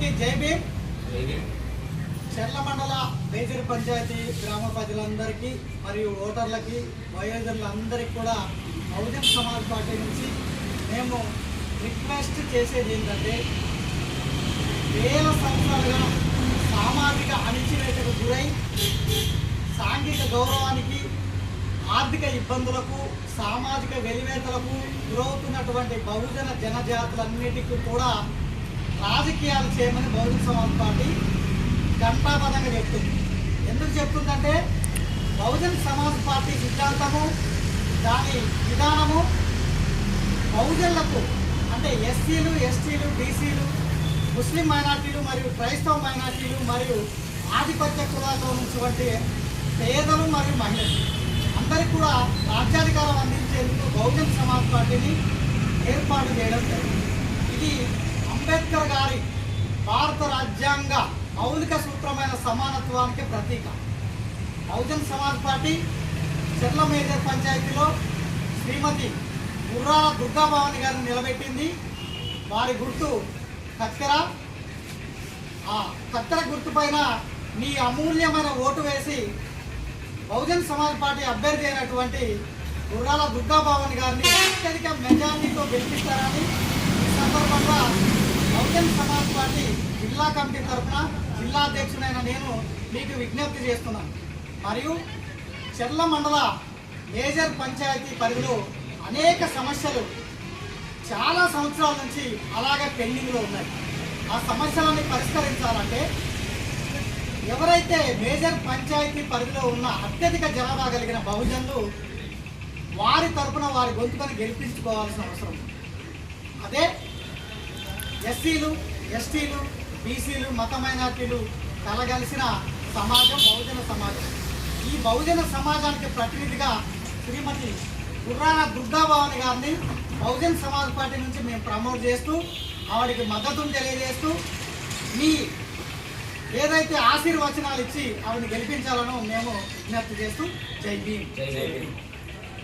అందరికీ జై భీమ్. చెర్ల మండల మేజర్ పంచాయతీ గ్రామ ప్రజలందరికీ మరియు ఓటర్లకి వయోధులందరికీ కూడా బహుజన్ సమాజ్ పార్టీ నుంచి మేము రిక్వెస్ట్ చేసేది ఏంటంటే వేల సంవత్సరాలుగా సామాజిక అణిచివేతకు గురై సాంఘిక గౌరవానికి ఆర్థిక ఇబ్బందులకు సామాజిక వెలివేతలకు గురవుతున్నటువంటి బహుజన జనజాతులన్నిటికీ కూడా రాజకీయాలు చేయమని బహుజన సమాజ్ పార్టీ ఘంటాపదంగా చెప్తుంది ఎందుకు చెప్తుందంటే బహుజన్ సమాజ్ పార్టీ సిద్ధాంతము దాని విధానము బహుజనులకు అంటే ఎస్సీలు ఎస్టీలు బీసీలు ముస్లిం మైనార్టీలు మరియు క్రైస్తవ మైనార్టీలు మరియు ఆధిపత్య కులాల్లో ఉన్నటువంటి పేదలు మరియు మహిళలు. అందరికీ కూడా రాజ్యాధికారం అందించేందుకు బహుజన్ సమాజ్ పార్టీని ఏర్పాటు చేయడం జరిగింది. ఇది అంబేద్కర్ గారి భారత రాజ్యాంగ మౌలిక సూత్రమైన సమానత్వానికి ప్రతీక. బహుజన్ సమాజ్ పార్టీ చెర్ల మేజర్ పంచాయతీలో శ్రీమతి గుర్రాల దుర్గాభవాని గారిని నిలబెట్టింది. వారి గుర్తు కత్తెర. ఆ కత్తెర గుర్తుపైన మీ అమూల్యమైన ఓటు వేసి బహుజన్ సమాజ్ పార్టీ అభ్యర్థి అయినటువంటి గుర్రాల దుర్గాభవాని గారిని అత్యధిక మెజార్టీతో గెలిపిస్తారని ఈ సందర్భంగా జిల్లా కమిటీ తరఫున జిల్లా అధ్యక్షుడైన నేను మీకు విజ్ఞప్తి చేస్తున్నాను. మరియు చెర్ల మండల మేజర్ పంచాయతీ పరిధిలో అనేక సమస్యలు చాలా సంవత్సరాల నుంచి అలాగే పెండింగ్లో ఉన్నాయి. ఆ సమస్యలని పరిష్కరించాలంటే ఎవరైతే మేజర్ పంచాయతీ పరిధిలో ఉన్న అత్యధిక జనాభా కలిగిన బహుజనులు వారి తరపున వారి గొంతుకను గెలిపించుకోవాల్సిన అవసరం అదే ఎస్సీలు ఎస్టీలు బీసీలు మత మైనార్టీలు కలగలిసిన సమాజం బహుజన సమాజం. ఈ బహుజన సమాజానికి ప్రతినిధిగా శ్రీమతి గుర్రాన దుర్గాభవాని గారిని బహుజన్ సమాజ్ పార్టీ నుంచి మేము ప్రమోట్ చేస్తూ ఆవిడకి మద్దతును తెలియజేస్తూ మీ ఏదైతే ఆశీర్వచనాలు ఇచ్చి ఆవిడని గెలిపించాలనో మేము విజ్ఞప్తి చేస్తూ జై భీమ్. జై భీమ్.